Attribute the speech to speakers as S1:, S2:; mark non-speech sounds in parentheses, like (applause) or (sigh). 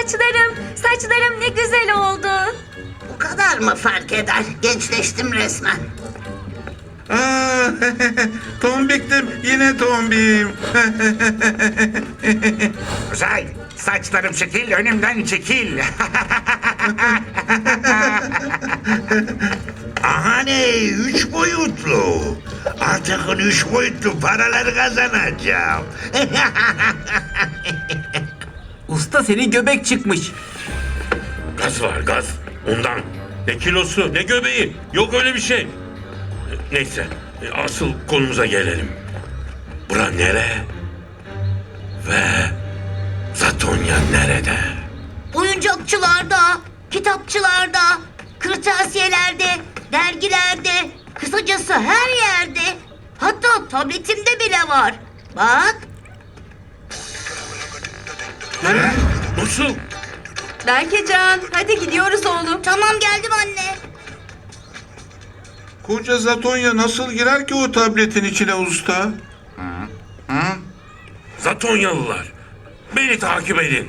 S1: Saçlarım, saçlarım ne güzel oldu.
S2: Bu kadar mı fark eder? Gençleştim resmen.
S3: Aa, (laughs) tombiktim yine tombiyim. (laughs)
S4: Uzay, saçlarım çekil, önümden çekil. (laughs)
S5: Aha ne? Üç boyutlu. Artık üç boyutlu paralar kazanacağım.
S6: Usta senin göbek çıkmış.
S7: Gaz var gaz. Ondan. Ne kilosu ne göbeği. Yok öyle bir şey. Neyse. Asıl konumuza gelelim. Bura nere? Ve Zatonya nerede?
S8: Oyuncakçılarda, kitapçılarda, kırtasiyelerde, dergilerde, kısacası her yerde. Hatta tabletimde bile var. Bak,
S7: Nasıl?
S1: Berkecan, hadi gidiyoruz oğlum.
S8: tamam geldim anne.
S3: Koca Zatonya nasıl girer ki o tabletin içine usta?
S7: Zatonyalılar. Beni takip edin.